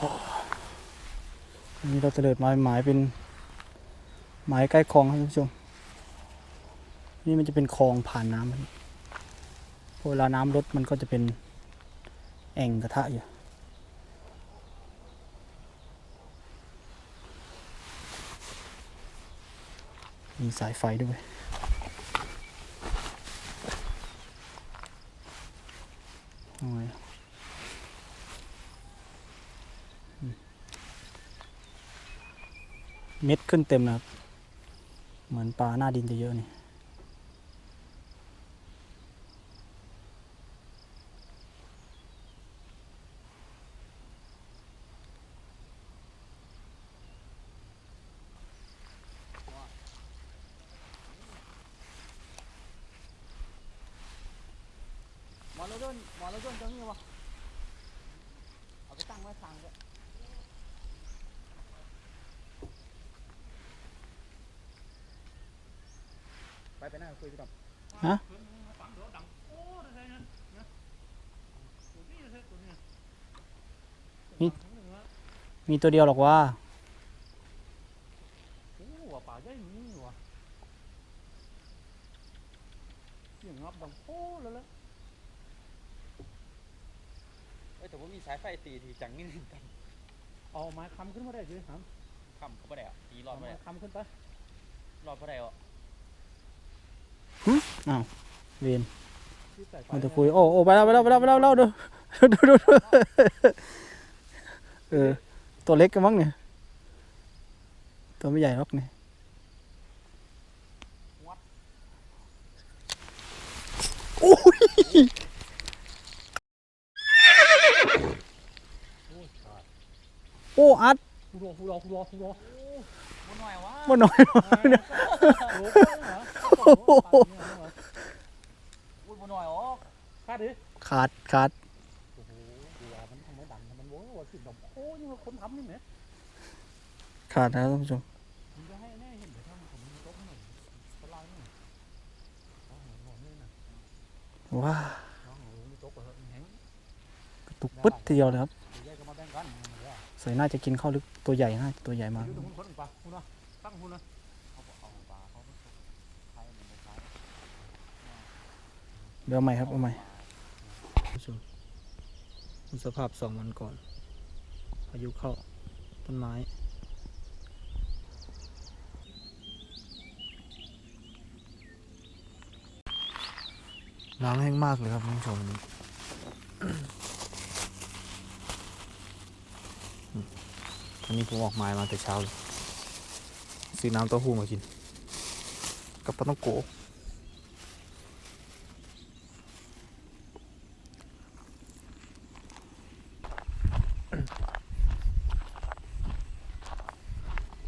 อันนี้เราจะเลิดไม้หมายเป็นหมายใกล้คลองครับท่านผู้ชม นี่มันจะเป็นคลองผ่านน้ำพอเวลาน้ำลดมันก็จะเป็นแอ่งกระทะอยู่ มีสายไฟด้วยเอาไงอืม เม็ดขึ้นเต็มนะครับ เหมือนปลาหน้าดินจะเยอะนี่หมอรถยนต์หมอรถยนต์ตรงนี้วะเอาไปตั้งไว้ทางด้วย ไปไปนั่งคุยกันฮะมีตัวเดียวหรอกว่าโอ้ว่าป่าใหญ่นี่วะเสียงงับดังโอ้แล้วละเอ้ยแต่ว่ามีสายไฟตีทีจังนี่กันเอาไม้คำขึ้นมาได้สิครับคำเขาไม่ได้อะตีรอเอาดไม่ไม้ได้คำขึ้นไปรอดไม่ได้อะ อ้าวเวนที่ใส่ไฟมันจะคุยโอ้โอ้ไปแล้วไปแล้วไปแล้วไปแล้วไปแล้วดูดูดูดูเออตัวเล็กกันมั้งเนี่ยตัวไม่ใหญ่หรอกเนี่ยโอ้ยโอ้อัดฟูรอฟูรอฟูรอฟูรอมันหน่อยวะมาหน่อยโอ้โหเหรออุ้ย มันหน่อยอ๋อคาดดิขาดขาดโอ้โหดูว่ามันทำไมดังมันโว้ว่าสิดอกโอ้ยนี่มันคนทำนี่ไหมขาดนะครับท่านผู้ชมมึงจะให้แน่เห็นเดี๋ยวถ้ามันผมมีโต๊ะหน่อยสไลด์หน่อยเอาหัวหนอนนี่นะว้าน้องหนูมีโต๊ะกับแห้งกระตุกปึ๊ดทีเดียวเลยครับ ส่น่าจะกินข้าวลึกตัวใหญ่น่าตัวใหญ่มากเดี๋ยวเอาใหม่ครับเอาใหม่สภาพสองวันก่อนพายุเข้าต้นไม้น้ำแห้งมากเลยครับท่านผู้ชม นนี้อันนี้ผมออกไมายมาแต่เช้าเลยซื้อน้ำเต้าหู้มากิน กับปลาต้องโก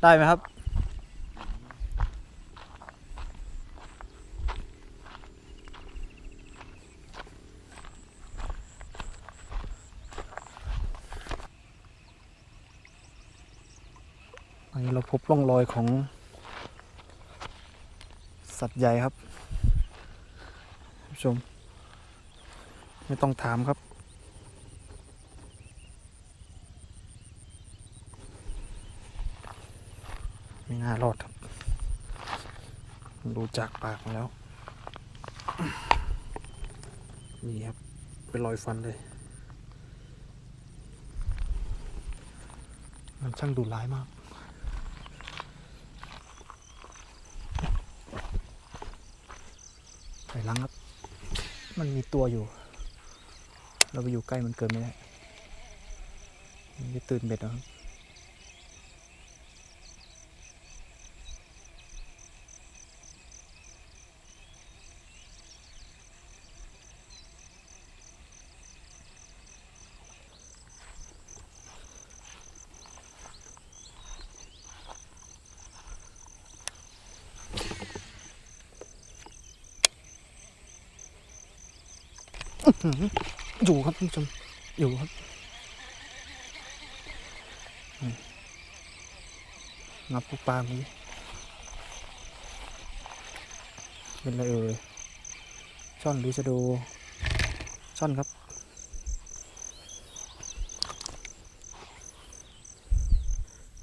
ได้ไหมครับันนี้เราพบร่องรอยของ สัตว์ใหญ่ครับผู้ชม ไม่ต้องถามครับไม่น่ารอดครับ ดูจากปากมาแล้ว นี่ครับ เป็นรอยฟันเลย มันช่างดุร้ายมาก อยหลังครับ มันมีตัวอยู่ เราไปอยู่ใกล้มันเกินไม่ได้มันจะตื่นเบ็ดนะครับ อยู่ครับท่านผู้ชมอยู่ครับงับปูปลามีเป็นอะไรเอ่ยช่อนหรือจะดูช่อนครับ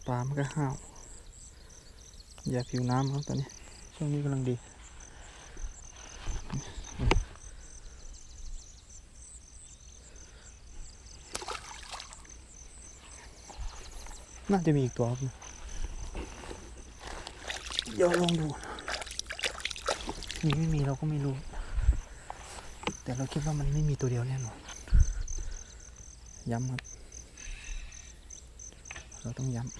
ปลามันก็ห้าวอย่าผิวน้ำครับตอนนี้ ช่วงนี้กำลังดี น่าจะมีอีกตัวครับเดี๋ยวลองดูมีไม่มีเราก็ไม่รู้ แต่เราคิดว่ามันไม่มีตัวเดียวแน่นอนย้ำครับ เราต้องย้ำ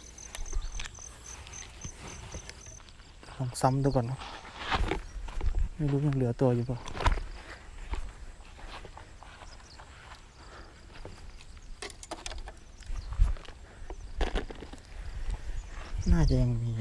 ลองซ้ำดูก่อนครับไม่รู้ยังเหลือตัวอยู่ปล่ น่าจะยังมี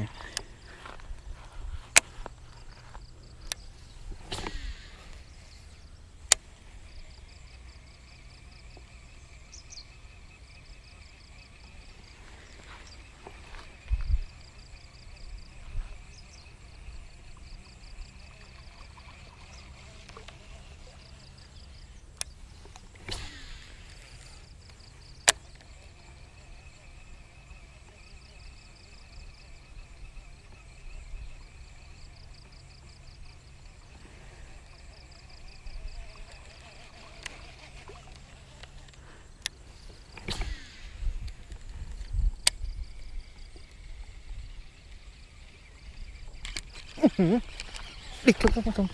ติดครับท่านผู้ชม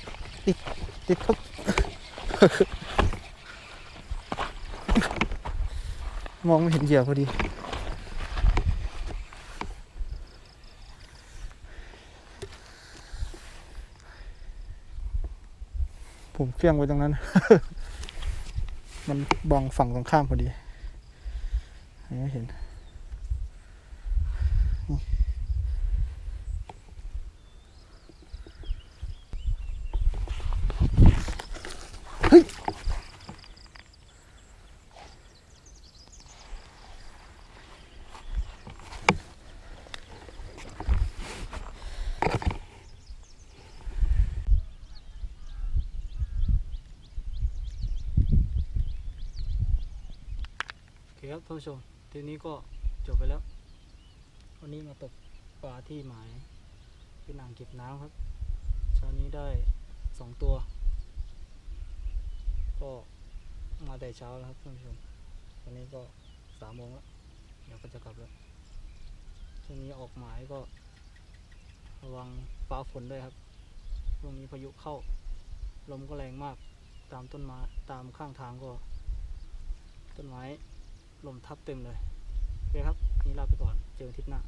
ติดติดครับมองไม่เห็นเหยื่อพอดี ผมเฟี้ยงไว้ตรงนั้น มันบังฝั่งตรงข้ามพอดี ไม่เห็น ครับท่านผู้ชมทีนี้ก็จบไปแล้ว วันนี้มาตกปลาที่หมายเป็นอ่างเก็บน้ำครับเช้านี้ได้สองตัว ก็มาแต่เช้าแล้วครับท่านผู้ชมตอนนี้ก็สามโมงแล้วเดี๋ยวก็จะกลับแล้วช่วงนี้ออกหมายก็ระวังฟ้าฝนด้วยครับช่วงนี้พายุเข้า ลมก็แรงมากตามต้นไม้ตามข้างทางก็ ต้นไม้ ลมทับเต็มเลยโอเคครับ นี่ลาไปก่อน เจอกันทิศหน้า